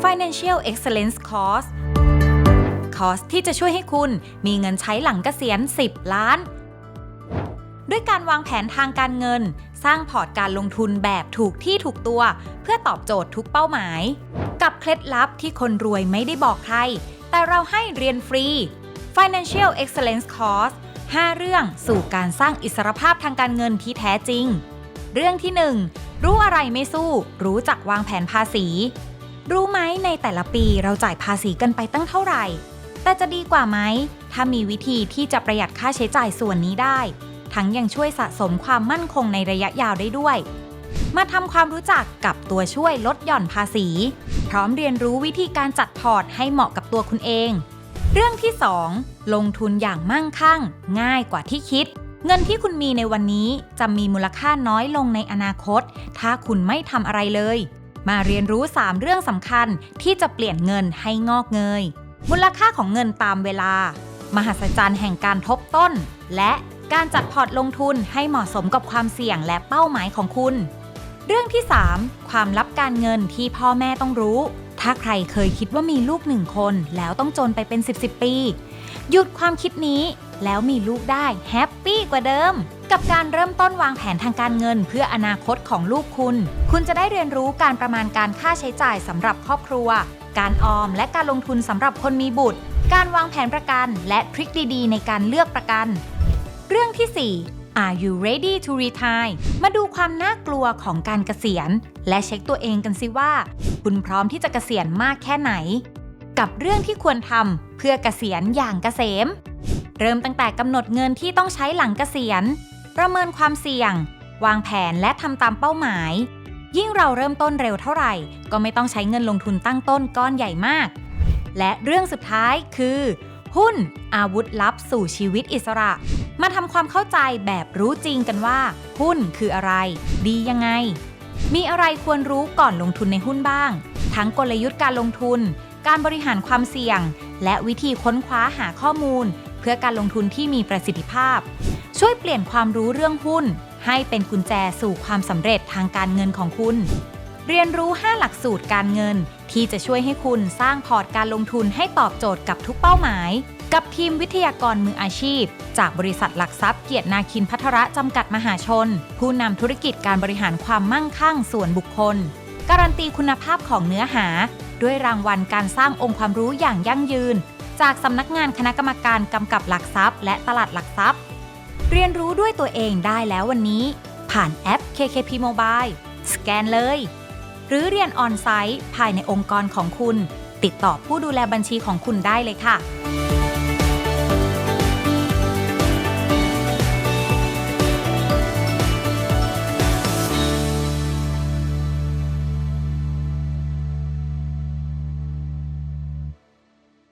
Financial Excellence Course คอร์สที่จะช่วยให้คุณมีเงินใช้หลังเกษียณ 10 ล้าน ด้วยการวางแผนทางการเงิน สร้างพอร์ตการลงทุนแบบถูกที่ถูกตัว เพื่อตอบโจทย์ทุกเป้าหมาย กับเคล็ดลับที่คนรวยไม่ได้บอกใคร แต่เราให้เรียนฟรี Financial Excellence Course 5 เรื่องสู่การสร้างอิสรภาพทางการเงินที่แท้จริง เรื่องที่ 1 รู้อะไรไม่สู้ รู้จักวางแผนภาษี รู้ไหมในแต่ละปีเราจ่ายภาษีกันไปตั้งเท่าไหร่ แต่จะดีกว่าไหม ถ้ามีวิธีที่จะประหยัดค่าใช้จ่ายส่วนนี้ได้ ทั้งยังช่วยสะสมความมั่นคงในระยะยาวได้ด้วย มาทำความรู้จักกับตัวช่วยลดหย่อนภาษี พร้อมเรียนรู้วิธีการจัดพอร์ตให้เหมาะกับตัวคุณเอง เรื่องที่ 2 ลงทุนอย่างมั่งคั่ง ง่ายกว่าที่คิดเงินที่คุณมีในวันนี้จะมีมูลค่าน้อยลงในอนาคต ถ้าคุณไม่ทำอะไรเลย มาเรียนรู้ 3 เรื่องสำคัญที่จะเปลี่ยนเงินให้งอกเงย มูลค่าของเงินตามเวลา มหัศจรรย์แห่งการทบต้น และการจัดพอร์ตลงทุนให้เหมาะสมกับความเสี่ยงและเป้าหมายของคุณ เรื่องที่ 3 ความลับการเงินที่พ่อแม่ต้องรู้ ถ้าใครเคยคิดว่ามีลูกหนึ่งคนแล้วต้องจนไปเป็น 10บสปี หยุดความคิดนี้ แล้วมีลูกได้แฮปปี้กว่าเดิม กับการเริ่มต้นวางแผนทางการเงิน เพื่ออนาคตของลูกคุณ คุณจะได้เรียนรู้การประมาณการค่าใช้จ่ายสำหรับครอบครัว การออมและการลงทุนสำหรับคนมีบุตร การวางแผนประกัน และทริคดีๆ ในการเลือกประกัน เรื่องที่ 4 Are you ready to retire มาดูความน่ากลัวของการเกษียณ และเช็คตัวเองกันสิว่า คุณพร้อมที่จะเกษียณมากแค่ไหน กับเรื่องที่ควรทำเพื่อเกษียณอย่างเกษม เริ่มตั้งแต่กำหนดเงินที่ต้องใช้หลังเกษียณ ประเมินความเสี่ยง วางแผนและทำตามเป้าหมาย ยิ่งเราเริ่มต้นเร็วเท่าไหร่ ก็ไม่ต้องใช้เงินลงทุนตั้งต้นก้อนใหญ่มาก และเรื่องสุดท้ายคือ หุ้น อาวุธลับสู่ชีวิตอิสระ มาทำความเข้าใจแบบรู้จริงกันว่า หุ้นคืออะไร ดียังไง มีอะไรควรรู้ก่อนลงทุนในหุ้นบ้าง ทั้งกลยุทธ์การลงทุน การบริหารความเสี่ยง และวิธีค้นคว้าหาข้อมูล เพื่อการลงทุนที่มีประสิทธิภาพ ช่วยเปลี่ยนความรู้เรื่องหุ้น ให้เป็นกุญแจสู่ความสำเร็จทางการเงินของคุณ เรียนรู้ 5 หลักสูตรการเงิน ที่จะช่วยให้คุณสร้างพอร์ตการลงทุนให้ตอบโจทย์กับทุกเป้าหมาย กับทีมวิทยากรมืออาชีพ จากบริษัทหลักทรัพย์เกียรตินาคินพัทระจำกัดมหาชน ผู้นำธุรกิจการบริหารความมั่งคั่งส่วนบุคคล การันตีคุณภาพของเนื้อหา ด้วยรางวัลการสร้างองค์ความรู้อย่างยั่งยืน จากสำนักงานคณะกรรมการกำกับหลักทรัพย์ และตลาดหลักทรัพย์ เรียนรู้ด้วยตัวเองได้แล้ววันนี้ ผ่านแอป KKP Mobile สแกนเลย หรือเรียนออนไซต์ภายในองค์กรของคุณ ติดต่อผู้ดูแลบัญชีของคุณได้เลยค่ะ